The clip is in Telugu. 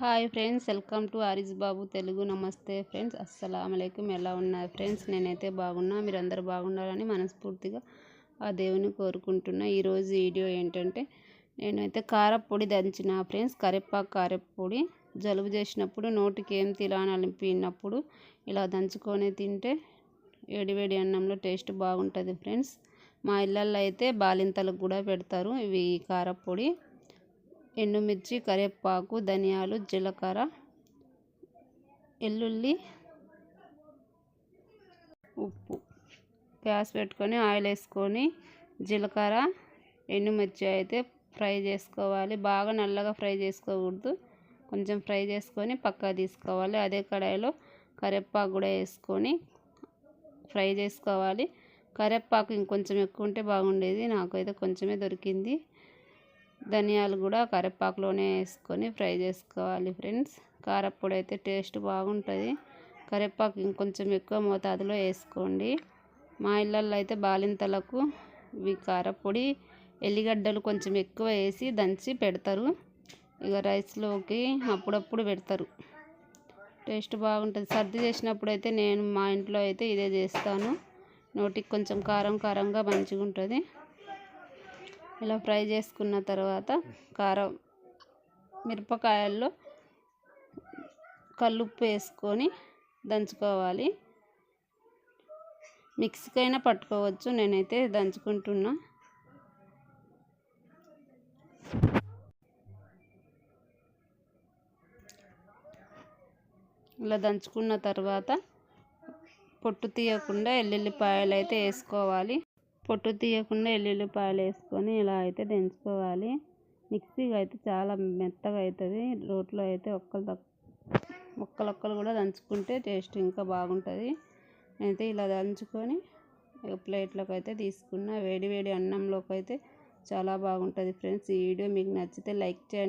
Hi friends welcome to Ariz Babu Telugu. నమస్తే ఫ్రెండ్స్ అస్సలం ఎలా ఉన్నారు ఫ్రెండ్స్? నేనైతే బాగున్నా. మీరందరూ బాగుండాలని మనస్ఫూర్తిగా ఆ దేవుని కోరుకుంటున్నా. ఈరోజు వీడియో ఏంటంటే నేనైతే కారపొడి దంచిన ఫ్రెండ్స్ కరివేపాకు కారపొడి జలుబు చేసినప్పుడు నోటికి ఏం తినాలనిపినప్పుడు ఇలా దంచుకొని తింటే వేడివేడి అన్నంలో టేస్ట్ బాగుంటుంది ఫ్రెండ్స్. మా ఇళ్ళల్లో అయితే బాలింతలకు కూడా పెడతారు ఇవి కారపొడి. ఎండుమిర్చి కరివేపాకు ధనియాలు జీలకర్ర వెల్లుల్లి ఉప్పు. గ్యాస్ పెట్టుకొని ఆయిల్ వేసుకొని జీలకర్ర ఎండుమిర్చి అయితే ఫ్రై చేసుకోవాలి. బాగా నల్లగా ఫ్రై చేసుకోకూడదు. కొంచెం ఫ్రై చేసుకొని పక్కా తీసుకోవాలి. అదే కడాయిలో కరివేపాకు కూడా వేసుకొని ఫ్రై చేసుకోవాలి. కరివేపాకు ఇంకొంచెం ఎక్కువ ఉంటే బాగుండేది. నాకైతే కొంచెమే దొరికింది. ధనియాలు కూడా కరివేపాకులోనే వేసుకొని ఫ్రై చేసుకోవాలి ఫ్రెండ్స్. కారప్పొడి అయితే టేస్ట్ బాగుంటుంది. కరివేపాకు ఇంకొంచెం ఎక్కువ మోతాదులో వేసుకోండి. మా ఇళ్ళల్లో అయితే బాలింతలకు ఇవి కారపొడి ఎల్లిగడ్డలు కొంచెం ఎక్కువ వేసి దంచి పెడతారు. ఇక రైస్లోకి అప్పుడప్పుడు పెడతారు. టేస్ట్ బాగుంటుంది. సర్ది చేసినప్పుడు అయితే నేను మా ఇంట్లో అయితే ఇదే చేస్తాను. నోటికి కొంచెం కారం కారంగా మంచిగా ఉంటుంది ఇలా ఫ్రై చేసుకున్న తర్వాత కారం మిరపకాయల్లో కల్లుప్పు వేసుకొని దంచుకోవాలి. మిక్సీకైనా పట్టుకోవచ్చు నేనైతే దంచుకుంటున్నా. ఇలా దంచుకున్న తర్వాత పొట్టు తీయకుండా ఎల్లుల్లిపాయలు అయితే వేసుకోవాలి. పొట్టు తీయకుండా వెల్లుల్లిపాయలు వేసుకొని ఇలా అయితే దంచుకోవాలి. మిక్సీగా అయితే చాలా మెత్తగా అవుతుంది. రోట్లో అయితే ఒక్కలు ఒక్కలొక్కలు కూడా దంచుకుంటే టేస్ట్ ఇంకా బాగుంటుంది. అయితే ఇలా దంచుకొని ప్లేట్లోకి అయితే తీసుకున్న. వేడి వేడి అన్నంలోకి అయితే చాలా బాగుంటుంది ఫ్రెండ్స్. ఈ వీడియో మీకు నచ్చితే లైక్ చేయండి.